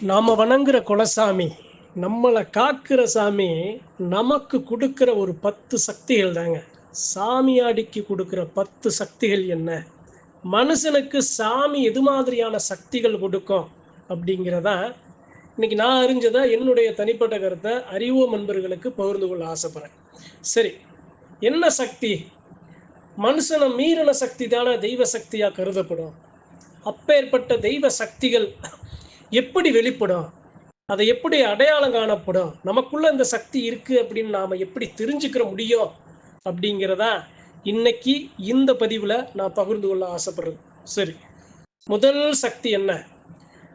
நாம் வணங்குற குலசாமி நம்மளை காக்கிற சாமி நமக்கு கொடுக்குற ஒரு பத்து சக்திகள் தாங்க. சாமியாடிக்கு கொடுக்குற பத்து சக்திகள் என்ன? மனுஷனுக்கு சாமி எது மாதிரியான சக்திகள் கொடுக்கும் அப்படிங்கிறதா இன்னைக்கு நான் அறிஞ்சதா என்னுடைய தனிப்பட்ட கருத்தை அறிவோம் நண்பர்களுக்கு பகிர்ந்து கொள்ள ஆசைப்படுறேன். சரி என்ன சக்தி? மனுஷனை மீறின சக்தி தானே தெய்வ சக்தியாக கருதப்படும். அப்பேற்பட்ட தெய்வ சக்திகள் எப்படி வெளிப்படும்? அதை எப்படி அடையாளம் காணப்படும்? நமக்குள்ள இந்த சக்தி இருக்கு அப்படின்னு நாம எப்படி தெரிஞ்சுக்கிற முடியும்? அப்படிங்கிறதா இன்னைக்கு இந்த பதிவில் நான் பகிர்ந்து கொள்ள ஆசைப்படுறேன். சரி. முதல் சக்தி என்ன?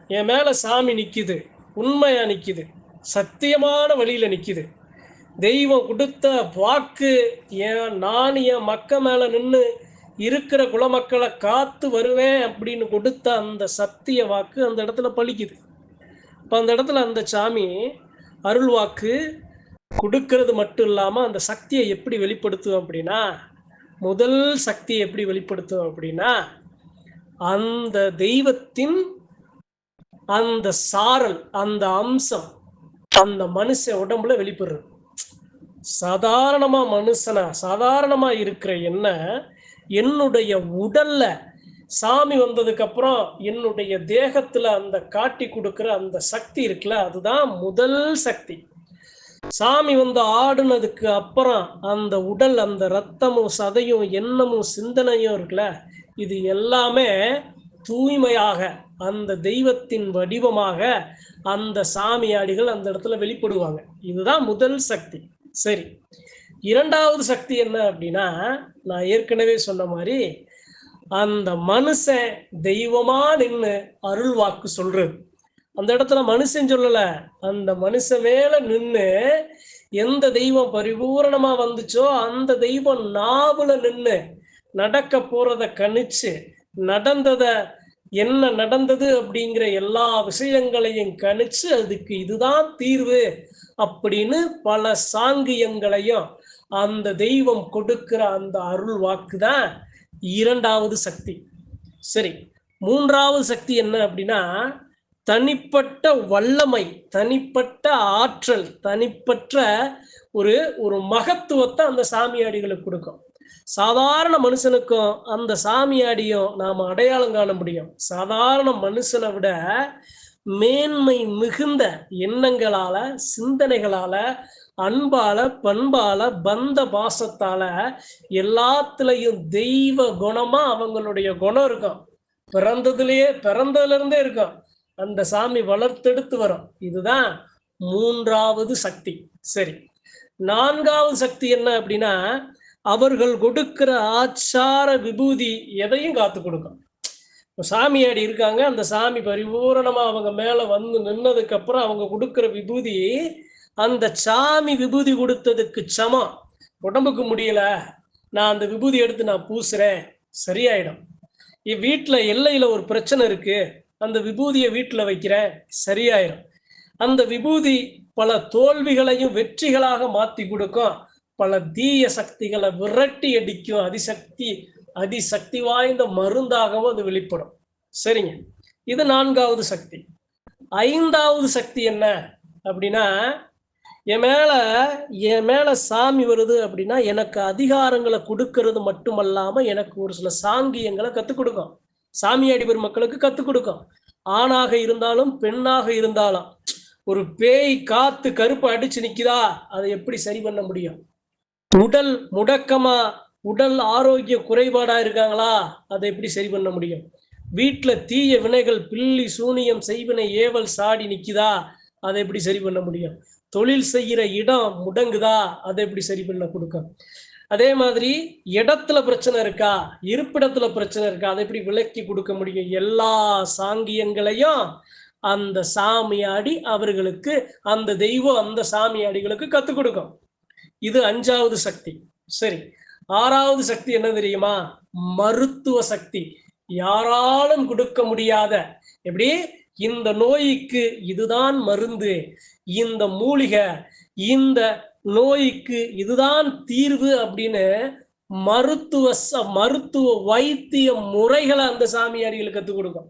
என் மேலே சாமி நிற்கிது உண்மையாக நிற்கிது சத்தியமான வழியில் நிற்கிது தெய்வம் கொடுத்த வாக்கு என் நான் என் மக்க மேலே நின்று இருக்கிற குலமக்களை காத்து வருவேன் அப்படின்னு கொடுத்த அந்த சத்திய வாக்கு அந்த இடத்துல பழிக்குது. இப்போ அந்த இடத்துல அந்த சாமி அருள் வாக்கு கொடுக்கறது மட்டும் இல்லாமல் அந்த சக்தியை எப்படி வெளிப்படுத்துவோம் அப்படின்னா முதல் சக்தியை எப்படி வெளிப்படுத்துவோம் அப்படின்னா அந்த தெய்வத்தின் அந்த சாரல் அந்த அம்சம் அந்த மனுஷ உடம்புல வெளிப்படுறது. சாதாரணமா மனுஷனா சாதாரணமா இருக்கிற என்ன என்னுடைய உடல்ல சாமி வந்ததுக்கு அப்புறம் என்னுடைய தேகத்துல அந்த காட்டி கொடுக்குற அந்த சக்தி இருக்குல்ல அதுதான் முதல் சக்தி. சாமி வந்து ஆடுனதுக்கு அப்புறம் அந்த உடல் அந்த ரத்தமும் சதையும் எண்ணமும் சிந்தனையும் இருக்குல்ல இது எல்லாமே தூய்மையாக அந்த தெய்வத்தின் வடிவமாக அந்த சாமியாடிகள் அந்த இடத்துல வெளிப்படுவாங்க. இதுதான் முதல் சக்தி. சரி. இரண்டாவது சக்தி என்ன அப்படின்னா நான் ஏற்கனவே சொன்ன மாதிரி அந்த மனுஷன் தெய்வமா நின்று அருள் வாக்கு சொல்றது. அந்த இடத்துல மனுஷன் சொல்லல. அந்த மனுஷன் மேல நின்று எந்த தெய்வம் பரிபூரணமா வந்துச்சோ அந்த தெய்வம் நாவுல நின்று நடக்க போறத கணிச்சு நடந்தத என்ன நடந்தது அப்படிங்கிற எல்லா விஷயங்களையும் கணிச்சு அதுக்கு இதுதான் தீர்வு அப்படின்னு பல சாங்கியங்களையும் அந்த தெய்வம் கொடுக்கிற அந்த அருள் வாக்கு தான் இரண்டாவது சக்தி. சரி மூன்றாவது சக்தி என்ன அப்படின்னா தனிப்பட்ட வல்லமை தனிப்பட்ட ஆற்றல் தனிப்பட்ட ஒரு ஒரு மகத்துவத்தை அந்த சாமியாடிகளுக்கு கொடுக்கும். சாதாரண மனுஷனுக்கும் அந்த சாமியாடியும் நாம் அடையாளம் காண முடியும். சாதாரண மனுஷனை விட மேன்மை மிகுந்த எண்ணங்களால சிந்தனைகளால அன்பால பண்பால பந்த பாசத்தால எல்லாத்துலயும் தெய்வ குணமா அவங்களுடைய குணம் இருக்கும். பிறந்ததுலயே பிறந்ததுல இருந்தே இருக்கும். அந்த சாமி வளர்த்தெடுத்து வரும். இதுதான் மூன்றாவது சக்தி. சரி. நான்காவது சக்தி என்ன அப்படின்னா அவர்கள் கொடுக்கிற ஆச்சார விபூதி எதையும் காத்து கொடுக்கும். சாமியாடி இருக்காங்க. அந்த சாமி பரிபூரணமா அவங்க மேல வந்து நின்னதுக்கு அப்புறம் அவங்க கொடுக்கிற விபூதி அந்த சாமி விபூதி கொடுத்ததுக்கு சமம். உடம்புக்கு முடியல. நான் அந்த விபூதி எடுத்து நான் பூசுறேன். சரியாயிடும். வீட்டில் எல்லையில் ஒரு பிரச்சனை இருக்கு. அந்த விபூதியை வீட்டில் வைக்கிறேன். சரியாயிடும் அந்த விபூதி பல தோல்விகளையும் வெற்றிகளாக மாற்றி கொடுக்கும். பல தீய சக்திகளை விரட்டி அடிக்கும். அதிசக்தி அதிசக்தி வாய்ந்த மருந்தாகவும் அது வெளிப்படும். சரிங்க. இது நான்காவது சக்தி. ஐந்தாவது சக்தி என்ன அப்படின்னா என் மேல என் மேல சாமி வருது அப்படின்னா எனக்கு அதிகாரங்களை கொடுக்கறது மட்டுமல்லாம எனக்கு ஒரு சில சாங்கியங்களை கத்துக் கொடுக்கும். சாமியாடி பெருமக்களுக்கு கத்துக் கொடுக்கும். ஆணாக இருந்தாலும் பெண்ணாக இருந்தாலும். ஒரு பேய் காத்து கருப்பு அடிச்சு நிக்குதா? அதை எப்படி சரி பண்ண முடியும்? உடல் முடக்கமா உடல் ஆரோக்கிய குறைபாடா இருக்காங்களா? அதை எப்படி சரி பண்ண முடியும்? வீட்டில் தீய வினைகள் பில்லி சூனியம் செய்வினை ஏவல் சாடி நிக்குதா? அதை எப்படி சரி பண்ண முடியும்? தொழில் செய்கிற இடம் முடங்குதா? அதை எப்படி சரி பண்ண கொடுக்கும்? அதே மாதிரி இடத்துல பிரச்சனை இருக்கா? இருப்பிடத்துல பிரச்சனை இருக்கா? அதை எப்படி விலக்கி கொடுக்க முடியும்? எல்லா சாங்கியங்களையும் அந்த சாமியாடி அவர்களுக்கு அந்த தெய்வம் அந்த சாமியாடிகளுக்கு கற்றுக் கொடுக்கும். இது அஞ்சாவது சக்தி. சரி. ஆறாவது சக்தி என்ன தெரியுமா? மருத்துவ சக்தி. யாராலும் கொடுக்க முடியாத. எப்படி? இந்த நோய்க்கு இதுதான் மருந்து இந்த மூலிகை இந்த நோய்க்கு இதுதான் தீர்வு அப்படின்னு மருத்துவ மருத்துவ வைத்திய முறைகளை அந்த சாமியாடிகளுக்கு கற்றுக் கொடுக்கும்.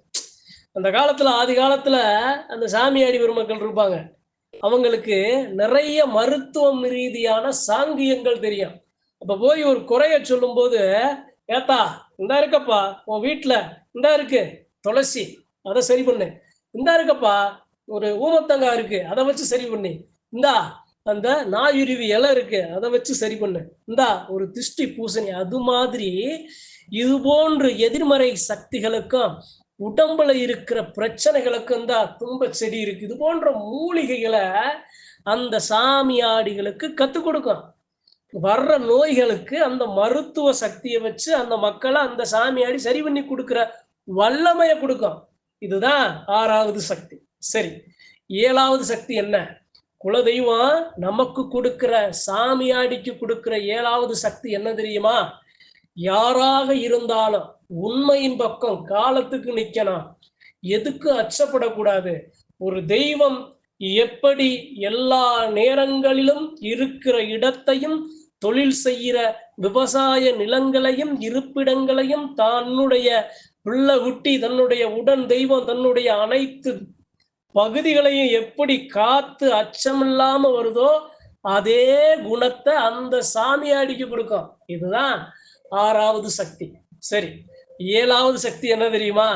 அந்த காலத்துல ஆதி காலத்துல அந்த சாமியாடி பெருமக்கள் இருப்பாங்க. அவங்களுக்கு நிறைய மருத்துவம் ரீதியான சாங்கியங்கள் தெரியும். அப்ப போய் ஒரு குறைய சொல்லும்போது ஏத்தா இந்தா இருக்கப்பா உன் வீட்டுல இந்தா இருக்கு துளசி அதை சரி பண்ணு. இந்தா இருக்கப்பா ஒரு ஊமத்தங்காய் இருக்கு அதை வச்சு சரி பண்ணு. இந்தா அந்த நாயுருவி இலை இருக்கு அதை வச்சு சரி பண்ணு. இந்தா ஒரு திருஷ்டி பூசணி அது மாதிரி இது போன்ற எதிர்மறை சக்திகளுக்கும் உடம்புல இருக்கிற பிரச்சனைகளுக்கும் தான் தும்ப செடி இருக்கு. இது போன்ற மூலிகைகளை அந்த சாமியாடிகளுக்கு கத்துக் கொடுக்கும். வர்ற நோய்களுக்கு அந்த மருத்துவ சக்தியை வச்சு அந்த மக்களை அந்த சாமியாடி சரி பண்ணி கொடுக்குற வல்லமையை கொடுக்கும். இதுதான் ஆறாவது சக்தி. சரி ஏழாவது சக்தி என்ன? குலதெய்வம் நமக்கு கொடுக்கிற சாமியாடிக்கு கொடுக்கிற ஏழாவது சக்தி என்ன தெரியுமா? யாராக இருந்தாலும் உண்மையின் பக்கம் காலத்துக்கு நிக்கணும். எதுக்கு அச்சப்படக்கூடாது? ஒரு தெய்வம் எப்படி எல்லா நேரங்களிலும் இருக்கிற இடத்தையும் தொழில் செய்கிற விவசாய நிலங்களையும் இருப்பிடங்களையும் தன்னுடைய பிள்ளை குட்டி தன்னுடைய உடன் தெய்வம் தன்னுடைய அனைத்து பகுதிகளையும் எப்படி காத்து அச்சமில்லாம வருதோ அதே குணத்தை அந்த சாமியாடிக்கு கொடுக்கும். இதுதான் ஆறாவது சக்தி. சரி ஏழாவது சக்தி என்ன தெரியுமா?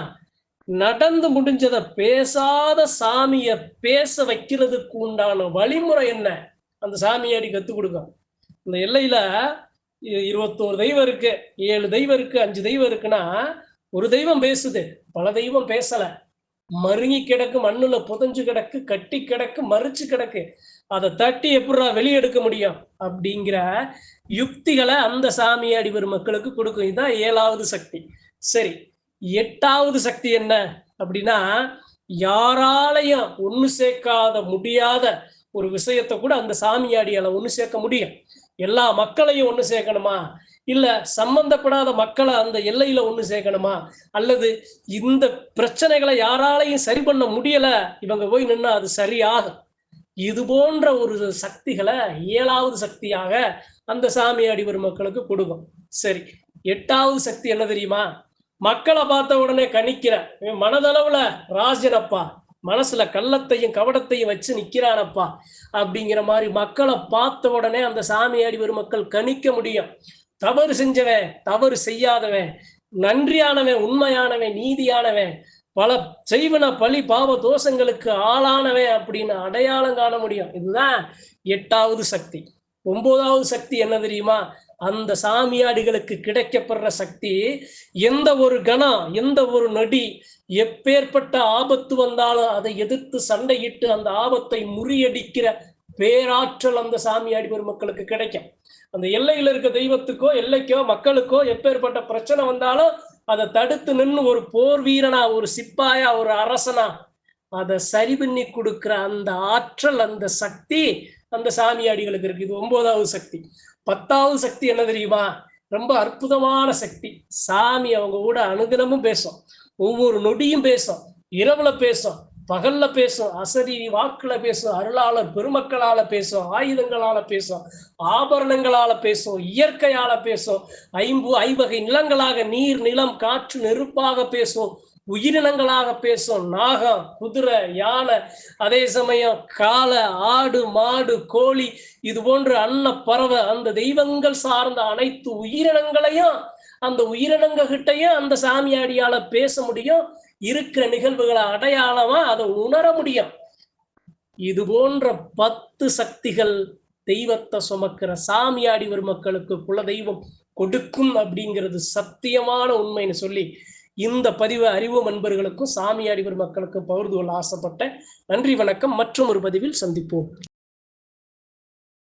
நடந்து முடிஞ்சதை பேசாத சாமிய பேச வைக்கிறதுக்கு உண்டான வழிமுறை என்ன? அந்த சாமியாடி கற்றுக் கொடுக்கும். இந்த எல்லையில இருபத்தோரு தெய்வம் இருக்கு. ஏழு தெய்வம் இருக்கு அஞ்சு தெய்வம் இருக்குன்னா ஒரு தெய்வம் பேசுது பல தெய்வம் பேசல. மருங்கி கிடக்கு மண்ணுல புதைஞ்சு கிடக்கு கட்டி கிடக்கு மறிச்சு கிடக்கு. அதை தட்டி எப்படா வெளியெடுக்க முடியும்? அப்படிங்கிற யுக்திகளை அந்த சாமியாடி வரும் மக்களுக்கு கொடுக்கும். இதுதான் ஏழாவது சக்தி. சரி எட்டாவது சக்தி என்ன? அப்படின்னா யாராலையும் ஒன்று சேர்க்காத முடியாத ஒரு விஷயத்தை கூட அந்த சாமியாடியால ஒன்று சேர்க்க முடியும். எல்லா மக்களையும் ஒன்று சேர்க்கணுமா? இல்ல சம்பந்தப்படாத மக்களை அந்த எல்லையில ஒண்ணு சேர்க்கணுமா? அல்லது இந்த பிரச்சனைகளை யாராலையும் சரி பண்ண முடியல இவங்க போய் நின்னா அது சரியாகும். இது போன்ற ஒரு சக்திகளை ஏழாவது சக்தியாக அந்த சாமி வரும் மக்களுக்கு கொடுக்கும். சரி எட்டாவது சக்தி என்ன தெரியுமா? மக்களை பார்த்த உடனே கணிக்கிற மனதளவுல ராஜனப்பா மனசுல கள்ளத்தையும் கவடத்தையும் வச்சு நிக்கிறானப்பா அப்படிங்கிற மாதிரி மக்களை பார்த்த உடனே அந்த சாமியாடி வரும் மக்கள் கணிக்க முடியும். தவறு செஞ்சவன் தவறு செய்யாதவன் நன்றியானவன் உண்மையானவன் நீதியானவன் பல செய்வன பழி பாவ தோஷங்களுக்கு ஆளானவன் அப்படின்னு அடையாளம் காண முடியும். இதுதான் எட்டாவது சக்தி. ஒன்பதாவது சக்தி என்ன தெரியுமா? அந்த சாமியாடிகளுக்கு கிடைக்கப்படுற சக்தி எந்த ஒரு கணம் எந்த ஒரு நொடி எப்பேற்பட்ட ஆபத்து வந்தாலும் அதை எதிர்த்து சண்டையிட்டு அந்த ஆபத்தை முறியடிக்கிற பேராற்றல் அந்த சாமியாடி பெருமக்களுக்கு கிடைக்கும். அந்த எல்லையில் இருக்க தெய்வத்துக்கோ எல்லைக்கோ மக்களுக்கோ எப்பேற்பட்ட பிரச்சனை வந்தாலும் அதை தடுத்து நின்று ஒரு போர் வீரனா ஒரு சிப்பாயா ஒரு அரசனா அதை சரி பண்ணி கொடுக்குற அந்த ஆற்றல் அந்த சக்தி அந்த சாமியாடிகளுக்கு இருக்கு. இது ஒன்பதாவது சக்தி. பத்தாவது சக்தி என்ன தெரியுமா? ரொம்ப அற்புதமான சக்தி. சாமி அவங்க கூட அனுதினமும் பேசும். ஒவ்வொரு நொடியும் பேசும். இரவுல பேசும். பகல்ல பேசும் அசரி வாக்குல பேசும் அருளாளர் பெருமக்களால பேசும் ஆயுதங்களால பேசும் ஆபரணங்களால பேசும் இயற்கையால பேசும் ஐம்பு ஐவகை நிலங்களாக நீர் நிலம் காற்று நெருப்பாக பேசும் உயிரினங்களாக பேசும் நாகம் குதிரை யானை அதே சமயம் காளை ஆடு மாடு கோழி இது போன்ற அன்ன பறவை அந்த தெய்வங்கள் சார்ந்த அனைத்து உயிரினங்களையும் அந்த உயிரினங்க கிட்டையும் அந்த சாமியாடியால பேச முடியும். இருக்கிற நிகழ்வுகளை அடையாளமா அதை உணர முடியும். இது போன்ற பத்து சக்திகள் தெய்வத்தை சுமக்கிற சாமியாடி வரும் மக்களுக்கு குல தெய்வம் கொடுக்கும் அப்படிங்கிறது சத்தியமான உண்மைன்னு சொல்லி இந்த பதிவு அறிவு நண்பர்களுக்கும் சாமியாடி வரும் மக்களுக்கும் பகிர்ந்து கொள்ள ஆசைப்பட்ட நன்றி வணக்கம். மற்றும் ஒரு பதிவில் சந்திப்போம்.